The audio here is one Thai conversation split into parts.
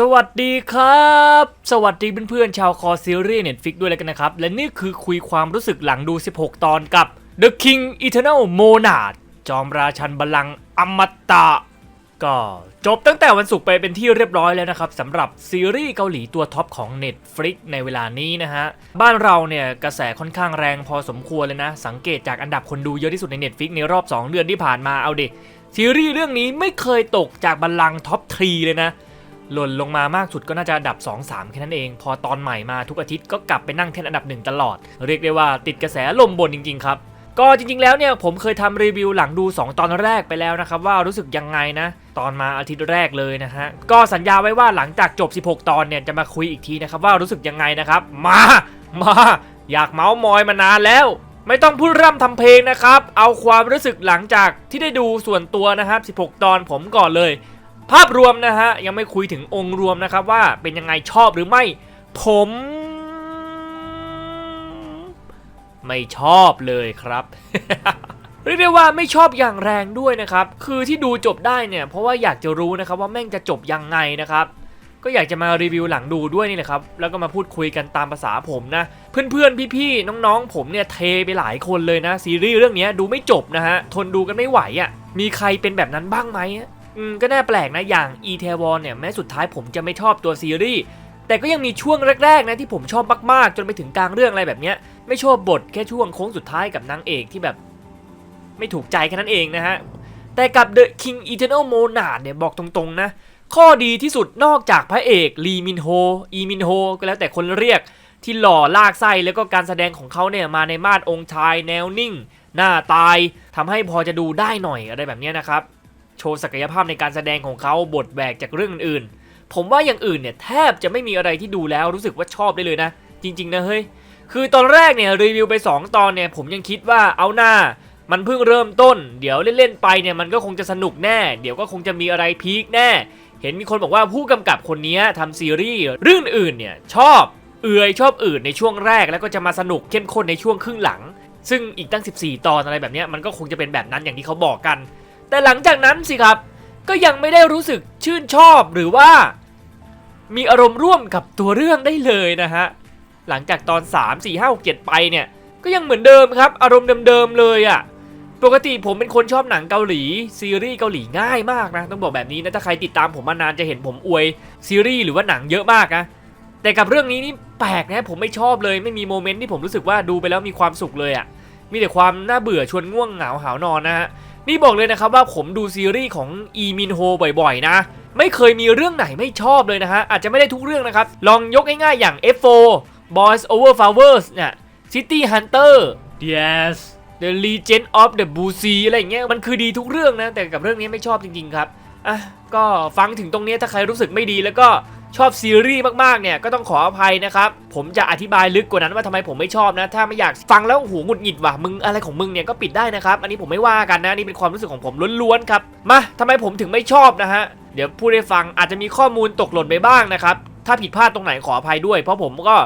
สวัสดีครับ สวัสดีเพื่อนๆชาวคอซีรีส์เน็ตฟิกด้วยแล้วกันนะครับ และนี่คือคุยความรู้สึกหลังดู 16 ตอนกับ The King Eternal Monarch จอมราชันบัลลังก์อมตะ ก็จบตั้งแต่วันศุกร์ไปเป็นที่เรียบร้อยแล้วนะครับสำหรับซีรีส์เกาหลีตัวท็อปของ Netflix ในเวลานี้นะฮะ บ้านเราเนี่ยกระแสค่อนข้างแรงพอสมควรเลยนะ สังเกตจากอันดับคนดูเยอะที่สุดใน Netflix ในรอบ 2 เดือนที่ผ่านมาเอาดิซีรีส์เรื่องนี้ไม่เคยตกจากบัลลังก์ท็อปทรีเลยนะ หล่นลงมามากสุดก็น่าจะอันดับ 2-3 แค่นั้นเอง พอตอนใหม่มาทุกอาทิตย์ก็กลับไปนั่งแท่นอันดับหนึ่งตลอด เรียกได้ว่าติดกระแสลมบนจริง ๆ ครับ ก็จริง ๆ แล้วเนี่ยผมเคยทำรีวิวหลังดู 2 ตอนแรกไปแล้วนะครับ ว่ารู้สึกยังไงนะ ตอนมาอาทิตย์แรกเลยนะฮะ ก็สัญญาไว้ว่าหลังจากจบ 16 ตอนเนี่ยจะมาคุยอีกทีนะครับว่ารู้สึกยังไงนะครับ มามาอยากเมาส์มอยมานานแล้วไม่ต้องพูดร่ำทำเพลงนะครับ เอาความรู้สึกหลังจากที่ได้ดูส่วนตัวนะครับ 16 ตอนผมก่อนเลย ภาพรวมนะฮะยังไม่คุยถึงองค์รวมนะครับว่าเป็นยังไงชอบหรือไม่ ผม ไม่ชอบเลยครับเรียกได้ว่าไม่ชอบอย่างแรงด้วยนะครับ คือที่ดูจบได้เนี่ย เพราะว่าอยากจะรู้นะครับว่าแม่งจะจบยังไงนะครับ ก็อยากจะมารีวิวหลังดูด้วยนี่แหละครับ แล้วก็มาพูดคุยกันตามภาษาผมนะ เพื่อนๆ พี่ๆ น้องๆ ผมเนี่ยเทไปหลายคนเลยนะ ซีรีส์เรื่องนี้ดูไม่จบนะฮะ ทนดูกันไม่ไหวอะ่ะ มีใครเป็นแบบนั้นบ้างไหม อืมก็น่าแปลกนะอย่างอีเทวอนเนี่ยแม้สุดท้ายผมจะไม่ชอบตัวซีรีส์แต่ก็ยังมีช่วงแรกๆนะที่ผมชอบมากๆ จนไปถึงกลางเรื่องอะไรแบบเนี้ยไม่ชอบบทแค่ช่วงโค้งสุดท้ายกับนางเอกที่แบบ ไม่ถูกใจแค่นั้นเองนะฮะแต่กับ The King Eternal Monarch เนี่ยบอกตรงๆนะข้อดีที่สุดนอกจากพระเอกลีมินโฮอีมินโฮก็แล้วแต่คนเรียกที่หล่อลากไส้แล้วก็การแสดงของเขาเนี่ยมาในมาดองค์ชายแนวนิ่ง หน้าตายทำให้พอจะดูได้หน่อยอะไรแบบเนี้ยนะครับ โชว์ศักยภาพในการแสดงของเขาบทแบกจากเรื่องอื่นๆ ผมว่าอย่างอื่นเนี่ยแทบจะไม่มีอะไรที่ดูแล้วรู้สึกว่าชอบได้เลยนะ จริง ๆ นะเฮ้ย คือตอนแรกเนี่ยรีวิวไป 2 ตอนเนี่ยผมยังคิดว่าเอาหน้า มันเพิ่งเริ่มต้น เดี๋ยวเล่นๆไปเนี่ยมันก็คงจะสนุกแน่ เดี๋ยวก็คงจะมีอะไรพีคแน่ เห็นมีคนบอกว่าผู้กำกับคนนี้ทำซีรีส์เรื่องอื่นเนี่ยชอบเอื่อยชอบอื่นในช่วงแรกแล้วก็จะมาสนุกเข้มข้นในช่วงครึ่งหลังซึ่งอีกตั้ง 14 ตอนอะไรแบบเนี้ยมันก็คงจะเป็นแบบนั้นอย่างที่เขาบอกกัน แต่หลังจากนั้นสิครับ ก็ยังไม่ได้รู้สึกชื่นชอบหรือว่า มีอารมณ์ร่วมกับตัวเรื่องได้เลยนะฮะหลังจากตอน 3 4 5 6 7 ไปเนี่ย ก็ยังเหมือนเดิมครับ อารมณ์เดิมๆเลยอะ่ะปกติผมเป็นคนชอบหนังเกาหลี ซีรีส์เกาหลีง่ายมากนะ ต้องบอกแบบนี้นะ ถ้าใครติดตามผมมานานจะเห็นผมอวยซีรีส์หรือว่าหนังเยอะมากนะ แต่กับเรื่องนี้นี่แปลกนะ ผมไม่ชอบเลย ไม่มีโมเมนต์ที่ผมรู้สึกว่าดูไปแล้วมีความสุขเลยอะ่ะ มีแต่ความน่าเบื่อชวนง่วงเหงาหานอนนะฮะ นี่บอกเลยนะครับว่าผมดูซีรีส์ของอีมินโฮบ่อยๆ นะ ไม่เคยมีเรื่องไหนไม่ชอบเลยนะฮะ อาจจะไม่ได้ทุกเรื่องนะครับ ลองยกง่ายๆอย่าง F4 Boys Over Flowers เนี่ย City Hunter Yes The Legend of the Blue Sea อะไรอย่างเงี้ยมันคือดีทุกเรื่องนะ แต่กับเรื่องนี้ไม่ชอบจริงๆครับอะก็ฟังถึงตรงนี้ถ้าใครรู้สึกไม่ดีแล้วก็ ชอบซีรีส์มากๆเนี่ยก็ต้องขออภัยนะครับ ผมจะอธิบายลึกกว่านั้นว่าทำไมผมไม่ชอบนะ ถ้าไม่อยากฟังแล้วหูหงุดหงิดว่ะมึงอะไรของมึงเนี่ยก็ปิดได้นะครับอันนี้ผมไม่ว่ากันนะนี่เป็นความรู้สึกของผมล้วนๆครับมาทำไมผมถึงไม่ชอบนะฮะเดี๋ยวพูดให้ฟังอาจจะมีข้อมูลตกหล่นไปบ้างนะครับถ้าผิดพลาดตรงไหนขออภัยด้วย เพราะผมก็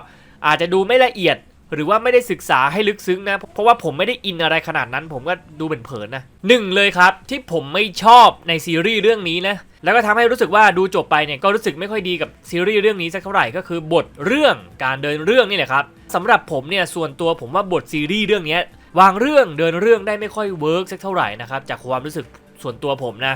อาจจะดูไม่ละเอียดหรือว่าไม่ได้ศึกษาให้ลึกซึ้งนะ เพราะว่าผมไม่ได้อินอะไรขนาดนั้น ผมก็ดูเป็นเผินนะหนึ่งเลยครับที่ผมไม่ชอบในซีรีส์เรื่องนี้นะ แล้วก็ทำให้รู้สึกว่าดูจบไปเนี่ยก็รู้สึกไม่ค่อยดีกับซีรีส์เรื่องนี้สักเท่าไหร่ก็คือบทเรื่องการเดินเรื่องนี่แหละครับสำหรับผมเนี่ยส่วนตัวผมว่าบทซีรีส์เรื่องนี้วางเรื่องเดินเรื่องได้ไม่ค่อยเวิร์กสักเท่าไหร่นะครับจากความรู้สึกส่วนตัวผมนะ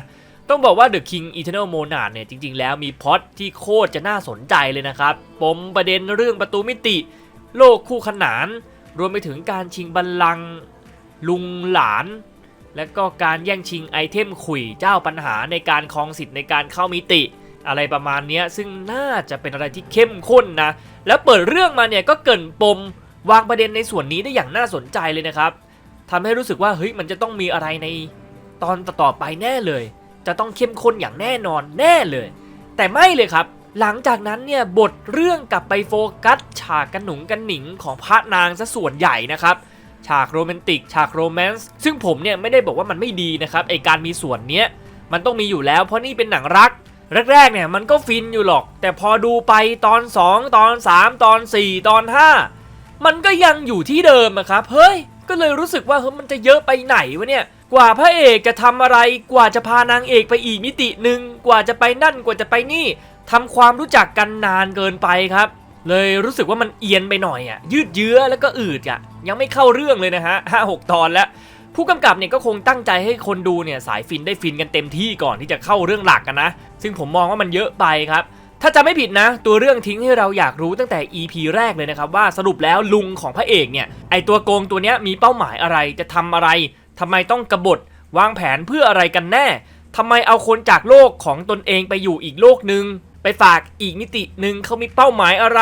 ต้องบอกว่า The King Eternal Monarch เนี่ยจริง ๆ แล้วมีพอตที่โคตรจะน่าสนใจเลยนะครับ ปมประเด็นเรื่องประตูมิติ โลกคู่ขนาน รวมไปถึงการชิงบัลลังก์ลุงหลาน และก็การแย่งชิงไอเทมขุยเจ้าปัญหาในการครองสิทธิ์ในการเข้ามิติ อะไรประมาณนี้ซึ่งน่าจะเป็นอะไรที่เข้มข้นนะ แล้วเปิดเรื่องมาเนี่ยก็เกินปมวางประเด็นในส่วนนี้ได้อย่างน่าสนใจเลยนะครับทำให้รู้สึกว่าเฮ้ยมันจะต้องมีอะไรในตอนต่อไปแน่เลย จะต้องเข้มข้นอย่างแน่นอนแน่เลย แต่ไม่เลยครับ หลังจากนั้นเนี่ยบทเรื่องกลับไปโฟกัสฉากกันหนุงกันหนิงของพระนางซะส่วนใหญ่นะครับ ฉากโรแมนติกฉากโรแมนต์ซึ่งผมเนี่ยไม่ได้บอกว่ามันไม่ดีนะครับไอการมีส่วนเนี้ยมันต้องมีอยู่แล้ว เพราะนี่เป็นหนังรักแรกๆเนี่ยมันก็ฟินอยู่หรอก แต่พอดูไปตอน 2 ตอน 3 ตอน 4 ตอน 5 มันก็ยังอยู่ที่เดิมอะครับเฮ้ยก็เลยรู้สึกว่าเฮ้ยมันจะเยอะไปไหนวะเนี่ยกว่าพระเอกจะทำอะไรกว่าจะพานางเอกไปอีกมิติหนึ่งกว่าจะไปนั่นกว่าจะไปนี่ทำความรู้จักกันนานเกินไปครับ เลยรู้สึกว่ามันเอียนไปหน่อยอะยืดเยื้อแล้วก็อืดอะยังไม่เข้าเรื่องเลยนะฮะห้าหกตอนแล้ว ผู้กำกับเนี่ยก็คงตั้งใจให้คนดูเนี่ยสายฟินได้ฟินกันเต็มที่ก่อนที่จะเข้าเรื่องหลักกันนะ ซึ่งผมมองว่ามันเยอะไปครับถ้าจะไม่ผิดนะ ตัวเรื่องทิ้งให้เราอยากรู้ตั้งแต่ EP แรกเลยนะครับ ว่าสรุปแล้วลุงของพระเอกเนี่ยไอตัวโกงตัวเนี้ยมีเป้าหมายอะไรจะทำอะไรทำไมต้องกบฏวางแผนเพื่ออะไรกันแน่ทำไมเอาคนจากโลกของตนเองไปอยู่อีกโลกหนึ่ง ไปฝากอีกมิติหนึ่งเขามีเป้าหมายอะไร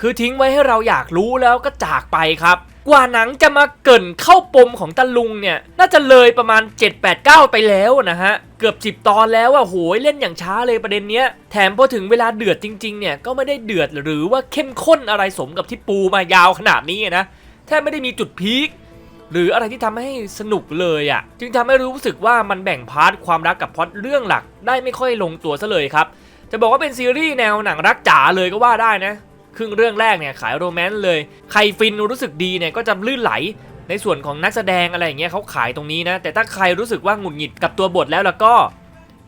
คือทิ้งไว้ให้เราอยากรู้แล้วก็จากไปครับ กว่าหนังจะมาเกินเข้าปมของตาลุงเนี่ยน่าจะเลยประมาณ 7 8 9 ไปแล้วนะฮะ เกือบ 10 ตอนแล้วอะโหยเล่นอย่างช้าเลยประเด็นเนี้ย แถมพอถึงเวลาเดือดจริง ๆ เนี่ยก็ไม่ได้เดือดหรือว่าเข้มข้นอะไรสมกับที่ปูมายาวขนาดนี้นะแทบไม่ได้มีจุดพีคหรืออะไรที่ทำให้สนุกเลยอะ่ะ จึงทำให้รู้สึกว่ามันแบ่งพาร์ทความรักกับพอตเรื่องหลักได้ไม่ค่อยลงตัวซะเลยครับ จะบอกว่าเป็นซีรีส์แนวหนังรักจ๋าเลยก็ว่าได้นะครึ่งเรื่องแรกเนี่ยขายโรแมนต์เลย ใครฟินรู้สึกดีเนี่ยก็จะลื่นไหล ในส่วนของนักแสดงอะไรอย่างเงี้ยเขาขายตรงนี้นะ แต่ถ้าใครรู้สึกว่าหงุดหงิดกับตัวบทแล้วแล้วก็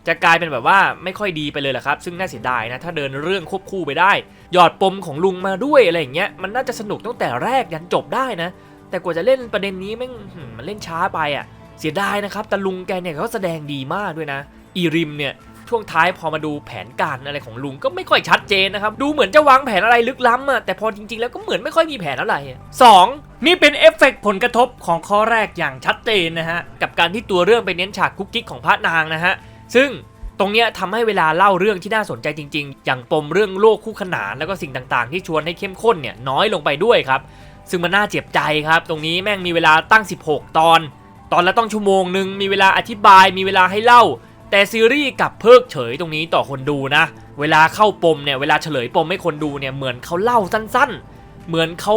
จะกลายเป็นแบบว่าไม่ค่อยดีไปเลยแหละครับ ซึ่งน่าเสียดายนะ ถ้าเดินเรื่องควบคู่ไปได้ หยอดปมของลุงมาด้วยอะไรอย่างเงี้ย มันน่าจะสนุกตั้งแต่แรกยันจบได้นะ แต่กว่าจะเล่นประเด็นนี้แม่งมมันเล่นช้าไปอะ เสียดายนะครับ แต่ลุงแกเนี่ยเขาแสดงดีมากด้วยนะ อีริมเนี่ย ช่วงท้ายพอมาดูแผนการอะไรของลุงก็ไม่ค่อยชัดเจนนะครับ ดูเหมือนจะวางแผนอะไรลึกล้ำอะแต่พอจริงๆ แล้วก็เหมือนไม่ค่อยมีแผนอะไรอะสองนี่เป็นเอฟเฟกต์ผลกระทบของข้อแรกอย่างชัดเจนนะฮะ กับการที่ตัวเรื่องไปเน้นฉากกุ๊กกิ๊กของพระนางนะฮะ ซึ่งตรงเนี้ยทำให้เวลาเล่าเรื่องที่น่าสนใจจริง ๆ อย่างปมเรื่องโลกคู่ขนานแล้วก็สิ่งต่างๆ ที่ชวนให้เข้มข้นเนี่ยน้อยลงไปด้วยครับ ซึ่งมันน่าเจ็บใจครับ ตรงนี้แม่งมีเวลาตั้ง 16 ตอน ตอนละต้องชั่วโมงหนึ่งมีเวลาอธิบายมีเวลาให้เล่า แต่ซีรีส์กับเพิกเฉยตรงนี้ต่อคนดูนะ เวลาเข้าปมเนี่ยเวลาเฉลยปมให้คนดูเนี่ยเหมือนเขาเล่าสั้นๆ เหมือนเขา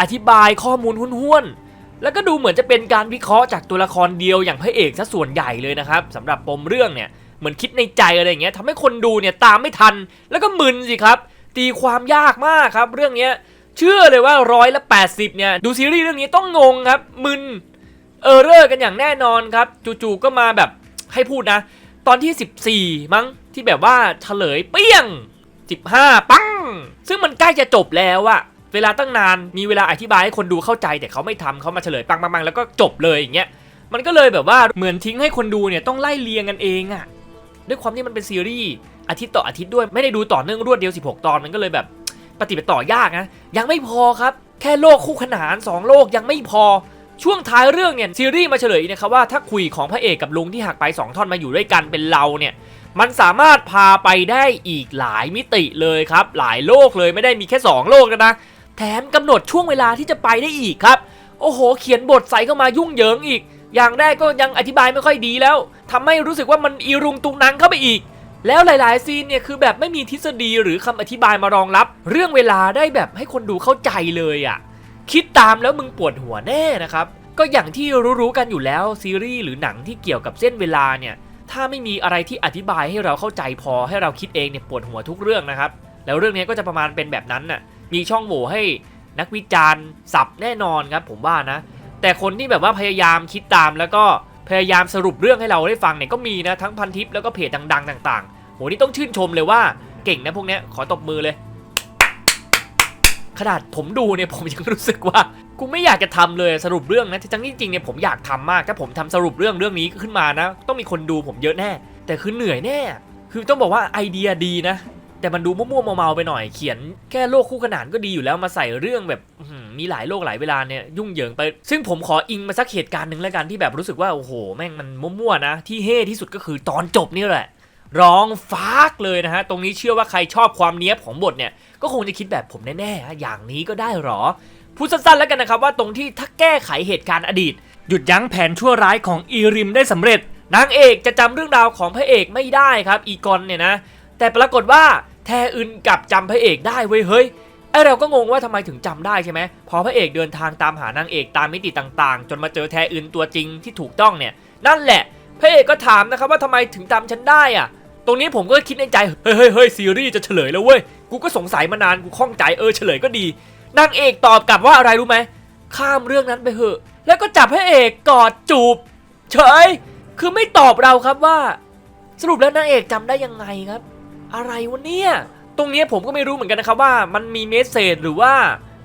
อธิบายข้อมูลห้วนๆ แล้วก็ดูเหมือนจะเป็นการวิเคราะห์จากตัวละครเดียวอย่างพระเอกซะส่วนใหญ่เลยนะครับสำหรับปมเรื่องเนี่ยเหมือนคิดในใจอะไรอย่างเงี้ยทำให้คนดูเนี่ยตามไม่ทัน แล้วก็มึนสิครับ ตีความยากมากครับเรื่องเนี้ยเชื่อเลยว่าร้อยละ80เนี่ยดูซีรีส์เรื่องนี้ต้องงงครับมึนเออเรอร์กันอย่างแน่นอนครับจู่ๆก็มาแบบ ให้พูดนะ ตอนที่ 14 มั้งที่แบบว่าเฉลยเปี้ยง 15 ปัง ซึ่งมันใกล้จะจบแล้วอะเวลาตั้งนานมีเวลาอธิบายให้คนดูเข้าใจแต่เขาไม่ทำเขามาเฉลยปังปังแล้วก็จบเลยอย่างเงี้ยมันก็เลยแบบว่าเหมือนทิ้งให้คนดูเนี่ยต้องไล่เรียงกันเองอะด้วยความที่มันเป็นซีรีส์อาทิตย์ต่ออาทิตย์ด้วยไม่ได้ดูต่อเนื่องรวดเดียว 16 ตอนมันก็เลยแบบปฏิบัติต่อยากนะยังไม่พอครับ แค่โลกคู่ขนาน 2 โลกยังไม่พอ ช่วงท้ายเรื่องเนี่ยซีรีส์มาเฉลยนะครับว่าถ้าคุยของพระเอกกับลุงที่หักไป 2 ท่อนมาอยู่ด้วยกันเป็นเราเนี่ยมันสามารถพาไปได้อีกหลายมิติเลยครับ หลายโลกเลยไม่ได้มีแค่ 2 โลกนะ แถมกำหนดช่วงเวลาที่จะไปได้อีกครับ โอ้โห เขียนบทใส่เข้ามายุ่งเหยิงอีก อย่างแรกก็ยังอธิบายไม่ค่อยดีแล้วทำให้รู้สึกว่ามันอีรุงตุงนังเข้าไปอีก แล้วหลาย ๆ ซีนเนี่ยคือแบบไม่มีทฤษฎีหรือคำอธิบายมารองรับ เรื่องเวลาได้แบบให้คนดูเข้าใจเลยอะ่ะ คิดตามแล้วมึงปวดหัวแน่นะครับ ก็อย่างที่รู้ๆกันอยู่แล้วซีรีส์หรือหนังที่เกี่ยวกับเส้นเวลาเนี่ยถ้าไม่มีอะไรที่อธิบายให้เราเข้าใจพอให้เราคิดเองเนี่ยปวดหัวทุกเรื่องนะครับ แล้วเรื่องนี้ก็จะประมาณเป็นแบบนั้นน่ะมีช่องโหว่ให้นักวิจารณ์สับแน่นอนครับผมว่านะ แต่คนที่แบบว่าพยายามคิดตามแล้วก็พยายามสรุปเรื่องให้เราได้ฟังเนี่ยก็มีนะทั้งพันทิปแล้วก็เพจดัง ๆ ต่างๆโหนี่ต้องชื่นชมเลยว่าเก่งนะพวกเนี้ยขอตบมือเลย ขนาดผมดูเนี่ยผมยังรู้สึกว่ากูไม่อยากจะทำเลยสรุปเรื่องนะทั้งที่จริงเนี่ยผมอยากทำมากถ้าผมทำสรุปเรื่องเรื่องนี้ขึ้นมานะ ต้องมีคนดูผมเยอะแน่ แต่คือเหนื่อยแน่ คือต้องบอกว่าไอเดียดีนะ แต่มันดูมั่วๆเมาๆไปหน่อยเขียนแค่โลกคู่ขนานก็ดีอยู่แล้วมาใส่เรื่องแบบมีหลายโลกหลายเวลาเนี่ยยุ่งเหยิงไป ซึ่งผมขออิงมาสักเหตุการณ์หนึ่งแล้วกันที่แบบรู้สึกว่าโอ้โหแม่งมันมั่วๆนะ ที่เฮ่ที่สุดก็คือตอนจบนี่แหละ ร้องฟากเลยนะฮะ ตรงนี้เชื่อว่าใครชอบความเนี้ยบของบทเนี่ย ก็คงจะคิดแบบผมแน่ๆ อย่างนี้ก็ได้หรอ พูดสั้นๆแล้วกันนะครับว่าตรงที่ถ้าแก้ไขเหตุการณ์อดีต หยุดยั้งแผนชั่วร้ายของอีริมได้สำเร็จ นางเอกจะจำเรื่องราวของพระเอกไม่ได้ครับ อีกอนเนี่ยนะ แต่ปรากฏว่าแทอึนกลับจำพระเอกได้เว้ยเฮ้ยไอเราก็งงว่าทำไมถึงจำได้ใช่ไหมพอพระเอกเดินทางตามหานางเอกตามมิติต่างๆ จนมาเจอแทอึนตัวจริงที่ถูกต้องเนี่ย นั่นแหละพระเอกก็ถามนะครับว่าทำไมถึงจำฉันได้อะ ตรงนี้ผมก็คิดในใจเฮ้ยเฮ้ยเฮ้ยซีรีส์จะเฉลยแล้วเว้ย กูก็สงสัยมานาน กูข้องใจ เออเฉลยก็ดี นางเอกตอบกลับว่าอะไรรู้ไหม ข้ามเรื่องนั้นไปเถอะ แล้วก็จับพระเอกกอดจูบ เฉย คือไม่ตอบเราครับว่า สรุปแล้วนางเอกจำได้ยังไงครับ อะไรวะเนี่ย ตรงนี้ผมก็ไม่รู้เหมือนกันนะครับว่า มันมีเมสเซจหรือว่า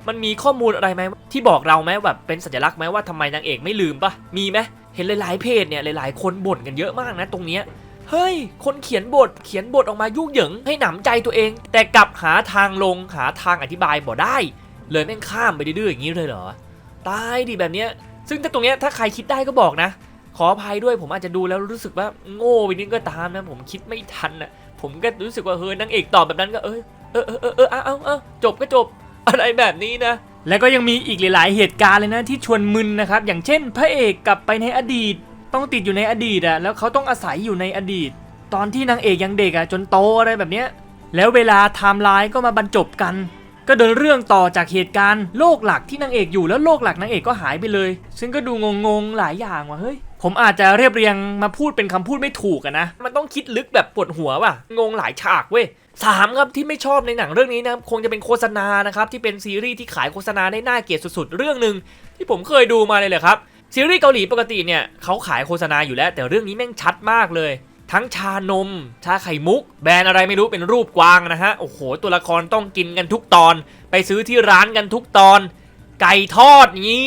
มันมีข้อมูลอะไรไหมที่บอกเราไหมแบบเป็นสัญลักษณ์ไหมว่าทำไมนางเอกไม่ลืมปะมีไหมเห็นหลายๆเพจเนี่ยหลาย ๆ คนบ่นกันเยอะมากนะ ตรงเนี้ย เฮ้ย คนเขียนบทเขียนบทออกมายุ่งเหยิงให้หนำใจตัวเอง แต่กลับหาทางลงหาทางอธิบายบ่ได้ เลยแม่งข้ามไปดื้อๆอย่างนี้เลยเหรอ ตายดิแบบเนี้ย ซึ่งถ้าตรงเนี้ยถ้าใครคิดได้ก็บอกนะ ขออภัยด้วยผมอาจจะดูแล้วรู้สึกว่าโง่ไปนิดก็ตามนะ ผมคิดไม่ทันนะผมก็รู้สึกว่าเฮ้ยนางเอกตอบแบบนั้นก็เออเออเออเออเออเอาเอาจบก็จบอะไรแบบนี้นะแล้วก็ยังมีอีกหลาย ๆ เหตุการณ์เลยนะที่ชวนมึนนะครับ อย่างเช่น พระเอกกลับไปในอดีต ต้องติดอยู่ในอดีตอะแล้วเขาต้องอาศัยอยู่ในอดีต ตอนที่นางเอกยังเด็กอะจนโตอะไรแบบเนี้ยแล้วเวลาไทม์ไลน์ก็มาบรรจบกัน ก็เดินเรื่องต่อจากเหตุการณ์โลกหลักที่นางเอกอยู่แล้วโลกหลักนางเอกก็หายไปเลย ซึ่งก็ดูงงๆหลายอย่างว่ะเฮ้ยผมอาจจะเรียบเรียงมาพูดเป็นคำพูดไม่ถูกอะนะ มันต้องคิดลึกแบบปวดหัวว่ะ งงหลายฉากเว้ยสามครับที่ไม่ชอบในหนังเรื่องนี้นะคงจะเป็นโฆษณานะครับที่เป็นซีรีส์ที่ขายโฆษณาได้น่าเกลียดสุดๆ เรื่องหนึ่งที่ผมเคยดูมาเลยแหละครับ ซีรีส์เกาหลีปกติเนี่ยเขาขายโฆษณาอยู่แล้ว แต่เรื่องนี้แม่งชัดมากเลย ทั้งชานม ชาไข่มุก แบรนด์อะไรไม่รู้เป็นรูปกวางนะฮะ โอ้โห ตัวละครต้องกินกันทุกตอน ไปซื้อที่ร้านกันทุกตอน ไก่ทอดนี้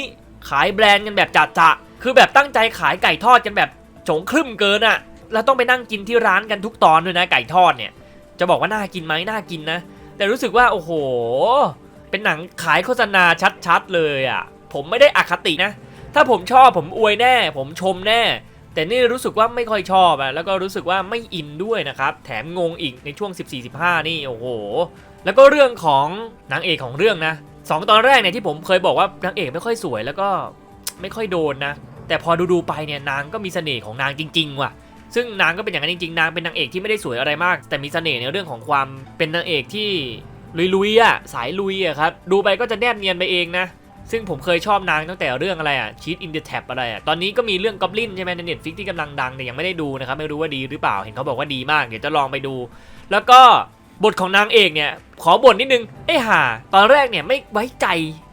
ขายแบรนด์กันแบบจัดจะคือแบบตั้งใจขายไก่ทอดกันแบบโฉงครึ่มเกินอะแล้วต้องไปนั่งกินที่ร้านกันทุกตอนด้วยนะไก่ทอดเนี่ย จะบอกว่าน่ากินไหมน่ากินนะ แต่รู้สึกว่าโอ้โห เป็นหนังขายโฆษณาชัดๆเลยอะผมไม่ได้อคตินะ ถ้าผมชอบผมอวยแน่ ผมชมแน่ แต่นี่รู้สึกว่าไม่ค่อยชอบอะแล้วก็รู้สึกว่าไม่อินด้วยนะครับ แถมงงอีกในช่วง 14-15 นี่โอ้โห แล้วก็เรื่องของนางเอกของเรื่องนะสองตอนแรกเนี่ยที่ผมเคยบอกว่านางเอกไม่ค่อยสวยแล้วก็ไม่ค่อยโดนนะ แต่พอดูๆไปเนี่ยนางก็มีเสน่ห์ของนางจริง ๆ ว่ะซึ่งนางก็เป็นอย่างนั้นจริงๆ นางเป็นนางเอกที่ไม่ได้สวยอะไรมาก แต่มีเสน่ห์ในเรื่องของความเป็นนางเอกที่ลุยๆอะสายลุยอะครับ ดูไปก็จะแนบเนียนไปเองนะ ซึ่งผมเคยชอบนางตั้งแต่เรื่องอะไรอะชีตอินเด t แท็บอะไรอะ ตอนนี้ก็มีเรื่องกอบลินใช่ไหมในเน็ตฟิกที่กำลังดังแต่ยังไม่ได้ดูนะครับ ไม่รู้ว่าดีหรือเปล่า เห็นเขาบอกว่าดีมาก เดี๋ยวจะลองไปดู แล้วก็บทของนางเอกเนี่ย ขอบ่นนิดนึง ไอ้ห่า ตอนแรกเนี่ยไม่ไว้ใจ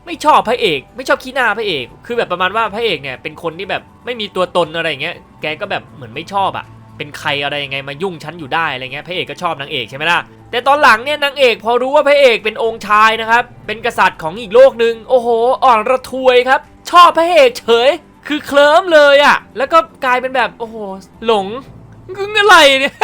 ไม่ชอบพระเอก ไม่ชอบขี้หน้าพระเอก คือแบบประมาณว่าพระเอกเนี่ยเป็นคนที่แบบไม่มีตัวตนอะไรอย่างเงี้ย แกก็แบบเหมือนไม่ชอบอะ เป็นใครอะไรยังไงมายุ่งฉันอยู่ได้อะไรเงี้ย พระเอกก็ชอบนางเอกใช่ไหมล่ะ แต่ตอนหลังเนี่ยนางเอกพอรู้ว่าพระเอกเป็นองค์ชายนะครับ เป็นกษัตริย์ของอีกโลกหนึ่งโอ้โห อ่อนระทวยครับ ชอบพระเอกเฉย คือเคลิ้มเลยอะ่ะ แล้วก็กลายเป็นแบบโอ้โหหลงงึงอะไรเนี่ย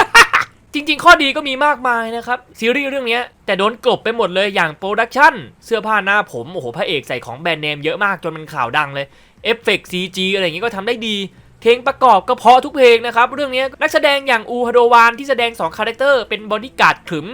จริง ๆ ข้อดีก็มีมากมายนะครับ ซีรีส์เรื่องนี้แต่โดนกลบไปหมดเลยอย่างโปรดักชั่นเสื้อผ้าหน้าผม โอ้โหพระเอกใส่ของแบรนด์เนมเยอะมากจนมันข่าวดังเลยเอฟเฟกต์ซีจีอะไรอย่างงี้ก็ทำได้ดี เพลงประกอบก็เพราะทุกเพลงนะครับ เรื่องนี้นักแสดงอย่างอูฮาโดวานที่แสดง2คาแรคเตอร์เป็นบอดี้การ์ดขึม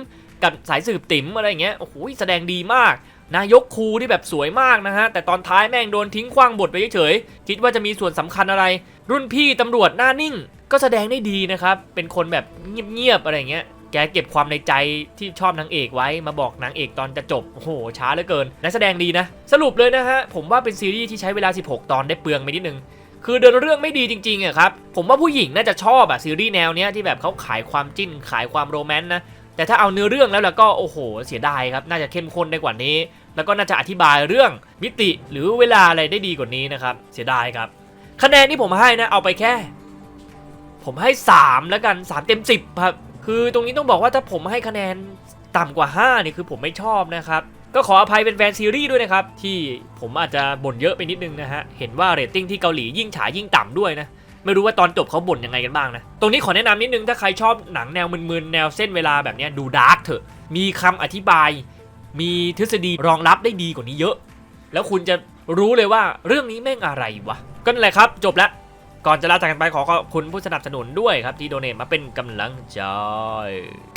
กับสายสืบติ๋มอะไรเงี้ยโอ้โหแสดงดีมากนายกครูที่แบบสวยมากนะฮะ แต่ตอนท้ายแม่งโดนทิ้งขว้างบทไปเฉยๆคิดว่าจะมีส่วนสำคัญอะไร รุ่นพี่ตำรวจหน้านิ่ง ก็แสดงได้ดีนะครับ เป็นคนแบบเงียบๆอะไรเงี้ยแกเก็บความในใจที่ชอบนางเอกไว้มาบอกนางเอกตอนจะจบ โอ้โห ช้าเหลือเกินนักแสดงดีนะ สรุปเลยนะฮะ ผมว่าเป็นซีรีส์ที่ใช้เวลา 16 ตอนได้เปลืองไปนิดนึง คือเดินเรื่องไม่ดีจริงๆอะครับ ผมว่าผู้หญิงน่าจะชอบอะซีรีส์แนวเนี้ยที่แบบเขาขายความจิ้นขายความโรแมนต์นะ แต่ถ้าเอาเนื้อเรื่องแล้วแล้วก็โอ้โห เสียดายครับ น่าจะเข้มข้นได้กว่านี้ แล้วก็น่าจะอธิบายเรื่องมิติหรือเวลาอะไรได้ดีกว่านี้นะครับ เสียดายครับ คะแนนที่ผมให้นะ เอาไปแค่ ผมให้ 3 แล้วกัน 3 เต็ม 10ครับ คือตรงนี้ต้องบอกว่าถ้าผมให้คะแนนต่ำกว่า 5 นี่คือผมไม่ชอบนะครับ ก็ขออภัยเป็นแฟนซีรีส์ด้วยนะครับ ที่ผมอาจจะบ่นเยอะไปนิดนึงนะฮะ เห็นว่าเรตติ้งที่เกาหลียิ่งฉายยิ่งต่ำด้วยนะ ไม่รู้ว่าตอนจบเขาบ่นยังไงกันบ้างนะ ตรงนี้ขอแนะนำนิดนึงถ้าใครชอบหนังแนวมึนๆ แนวเส้นเวลาแบบนี้ดูดาร์กเถอะ มีคำอธิบาย มีทฤษฎีรองรับได้ดีกว่านี้เยอะ แล้วคุณจะรู้เลยว่าเรื่องนี้แม่งอะไรวะ ก็นั่นแหละครับ จบแล้ว ก่อนจะลาจากกันไปขอขอบคุณผู้สนับสนุนด้วยครับ ที่โดเนทมาเป็นกำลังใจ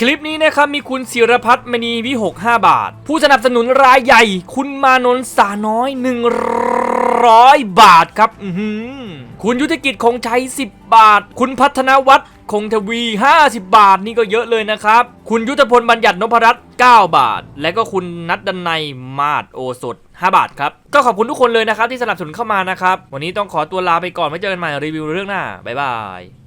คลิปนี้นะครับมีคุณศิรพัฒน์มณีวิหก5บาท ผู้สนับสนุนรายใหญ่ คุณมานน์สาน้อย 100 บาทครับ คุณยุทธกิจคงชัย10 บาท คุณพัฒนวัฒน์ คงทวี 50 บาทนี่ก็เยอะเลยนะครับ คุณยุทธพลบัญญัตินพรัตน์9บาท และก็คุณนัดดันในมาดโอสด5บาทครับ ก็ขอบคุณทุกคนเลยนะครับที่สนับสนุนเข้ามานะครับ วันนี้ต้องขอตัวลาไปก่อนไว้เจอกันใหม่รีวิวเรื่องหน้า บ๊ายบาย